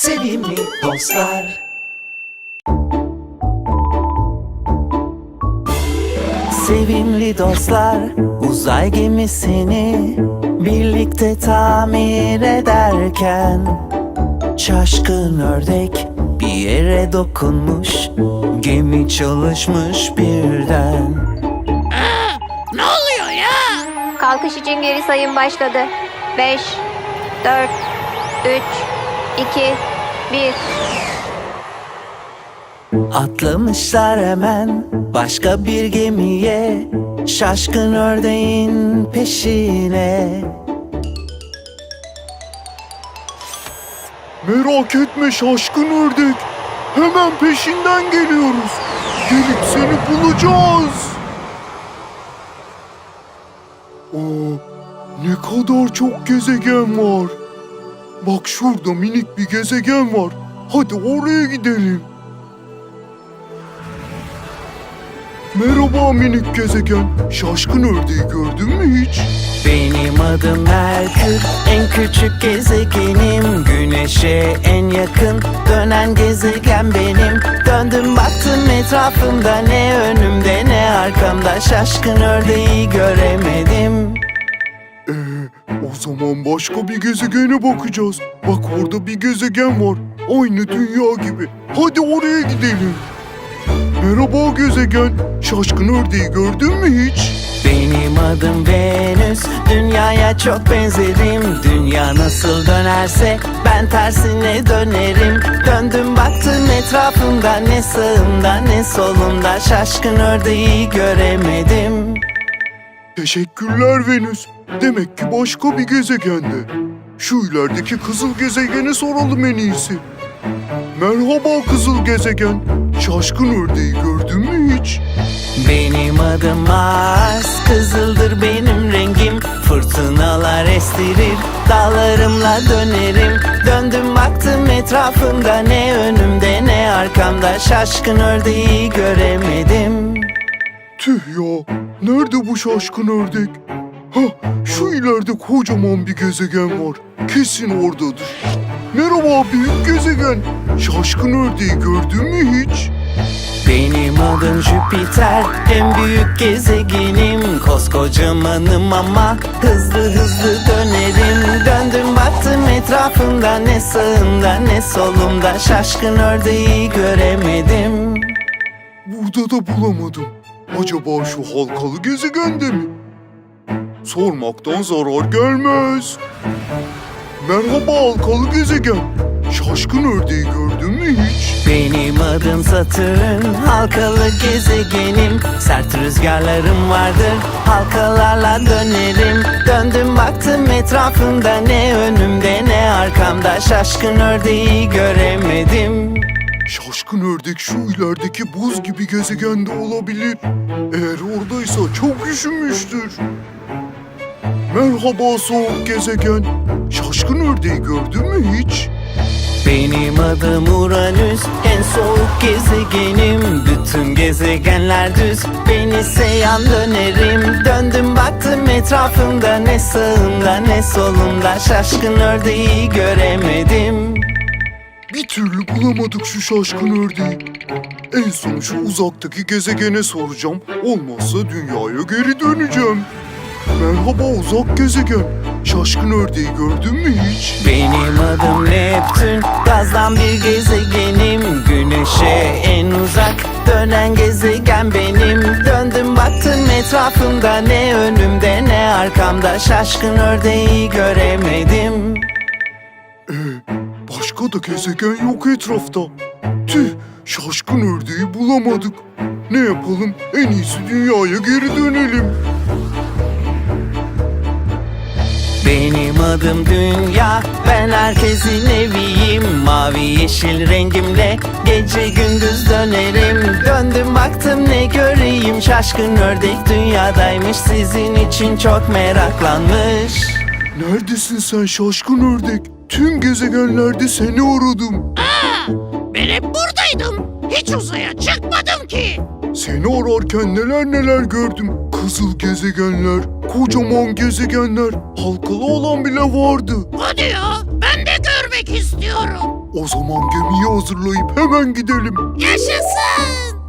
Sevimli dostlar Sevimli dostlar uzay gemisini birlikte tamir ederken Şaşkın ördek bir yere dokunmuş Gemi çalışmış birden Ne oluyor ya? Kalkış için geri sayım başladı. 5, 4, 3, 2, 1. Atlamışlar hemen başka bir gemiye Şaşkın ördeğin peşine Merak etme şaşkın ördek. Hemen peşinden geliyoruz. Gelip seni bulacağız. Oo, ne kadar çok gezegen var. Bak şurada minik bir gezegen var. Hadi oraya gidelim. Merhaba minik gezegen. Şaşkın ördeği gördün mü hiç? Benim adım Merkür En küçük gezegenim Güneşe en yakın Dönen gezegen benim Döndüm baktım etrafımda Ne önümde ne arkamda Şaşkın ördeği göremedim Ee, o zaman başka bir gezegene bakacağız. Bak orada bir gezegen var. Aynı dünya gibi. Hadi oraya gidelim. Merhaba gezegen. Şaşkın ördeği gördün mü hiç? Benim adım Venüs Dünyaya çok benzerim Dünya nasıl dönerse Ben tersine dönerim Döndüm baktım etrafımda Ne sağımda ne solumda Şaşkın ördeği göremedim Teşekkürler Venüs. Demek ki başka bir gezegende. Şu ilerideki kızıl gezegeni soralım en iyisi. Merhaba kızıl gezegen. Şaşkın ördeği gördün mü hiç? Benim adım Mars Kızıldır benim rengim Fırtınalar estirir Dağlarımla dönerim Döndüm baktım etrafımda Ne önümde ne arkamda Şaşkın ördeği göremedim Tüh ya, nerede bu şaşkın ördek? Ha, şu ileride kocaman bir gezegen var. Kesin oradadır. Merhaba büyük gezegen. Şaşkın ördeği gördün mü hiç? Benim adım Jüpiter En büyük gezegenim Koskocamanım ama Hızlı hızlı dönerim Döndüm baktım etrafımda Ne sağımda ne solumda Şaşkın ördeği göremedim Burada da bulamadım. Acaba şu halkalı gezegende mi? Sormaktan zarar gelmez. Merhaba halkalı gezegen. Şaşkın ördeği gördün mü hiç? Benim adım Satürn Halkalı gezegenim Sert rüzgarlarım vardır Halkalarla dönerim Döndüm baktım etrafımda Ne önümde ne arkamda Şaşkın ördeği göremedim Ördek şu ilerideki buz gibi gezegende olabilir. Eğer oradaysa çok üşümüştür. Merhaba soğuk gezegen. Şaşkın ördeği gördün mü hiç? Benim adım Uranüs En soğuk gezegenim Bütün gezegenler düz Ben ise yan dönerim Döndüm baktım etrafımda Ne sağımda ne solumda Şaşkın ördeği göremedim Bir türlü bulamadık şu şaşkın ördeği. En son şu uzaktaki gezegene soracağım. Olmazsa dünyaya geri döneceğim. Merhaba uzak gezegen. Şaşkın ördeği gördün mü hiç? Benim adım Neptün Gazdan bir gezegenim Güneşe en uzak Dönen gezegen benim Döndüm baktım etrafımda Ne önümde ne arkamda Şaşkın ördeği göremedim Ee, başka da gezegen yok etrafta. Tüh, şaşkın ördeği bulamadık. Ne yapalım? En iyisi dünyaya geri dönelim. Benim adım Dünya Ben herkesin eviyim Mavi yeşil rengimle Gece gündüz dönerim Döndüm baktım ne göreyim Şaşkın ördek dünyadaymış Sizin için çok meraklanmış Neredesin sen şaşkın ördek? Tüm gezegenlerde seni aradım. Ben hep buradaydım. Hiç uzaya çıkmadım ki. Seni ararken neler neler gördüm. Kızıl gezegenler, kocaman gezegenler, halkalı olan bile vardı. Hadi ya ben de görmek istiyorum. O zaman gemiyi hazırlayıp hemen gidelim. Yaşasın.